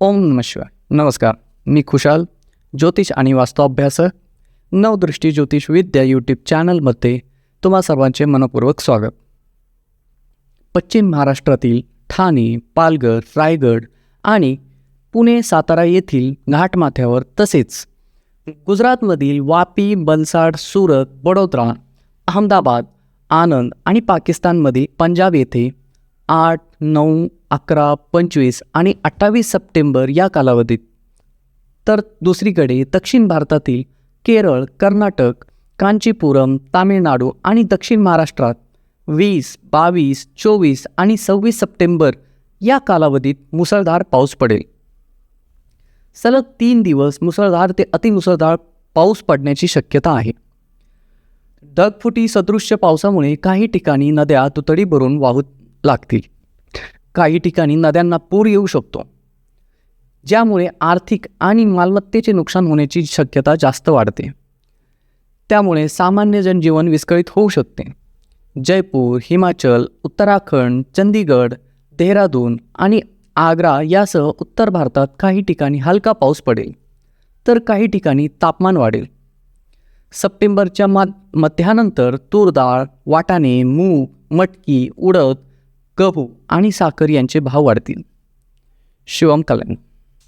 ओम नम शिवाय। नमस्कार मी खुशाल ज्योतिष आणि वास्तव अभ्यासक नवदृष्टी ज्योतिष विद्या यूट्यूब चॅनलमध्ये तुम्हा सर्वांचे मनपूर्वक स्वागत. पश्चिम महाराष्ट्रातील ठाणे पालघर रायगड आणि पुणे सातारा येथील घाटमाथ्यावर तसेच गुजरातमधील वापी बलसाड सुरत वडोदरा अहमदाबाद आनंद आणि पाकिस्तानमध्ये पंजाब येथे आठ नऊ अकरा पंचवीस आणि अठ्ठावीस सप्टेंबर या कालावधीत. तर दुसरीकडे दक्षिण भारतातील केरळ कर्नाटक कांचीपुरम तामिळनाडू आणि दक्षिण महाराष्ट्रात वीस बावीस चोवीस आणि सव्वीस सप्टेंबर या कालावधीत मुसळधार पाऊस पडेल. सलग तीन दिवस मुसळधार ते अतिमुसळधार पाऊस पडण्याची शक्यता आहे. ढगफुटी सदृश्य पावसामुळे काही ठिकाणी नद्या तुतडी भरून वाहू लागतील. काही ठिकाणी नद्यांना पूर येऊ शकतो. ज्यामुळे आर्थिक आणि मालमत्तेचे नुकसान होण्याची शक्यता जास्त वाढते. त्यामुळे सामान्य जनजीवन विस्कळीत होऊ शकते. जयपूर हिमाचल उत्तराखंड चंदीगड देहरादून आणि आग्रा यासह उत्तर भारतात काही ठिकाणी हलका पाऊस पडेल तर काही ठिकाणी तापमान वाढेल. सप्टेंबरच्या मा मध्यानंतर तूर डाळ वाटाणे मूग मटकी उडद गहू आणि साखर यांचे भाव वाढतील. शिवम कल्याण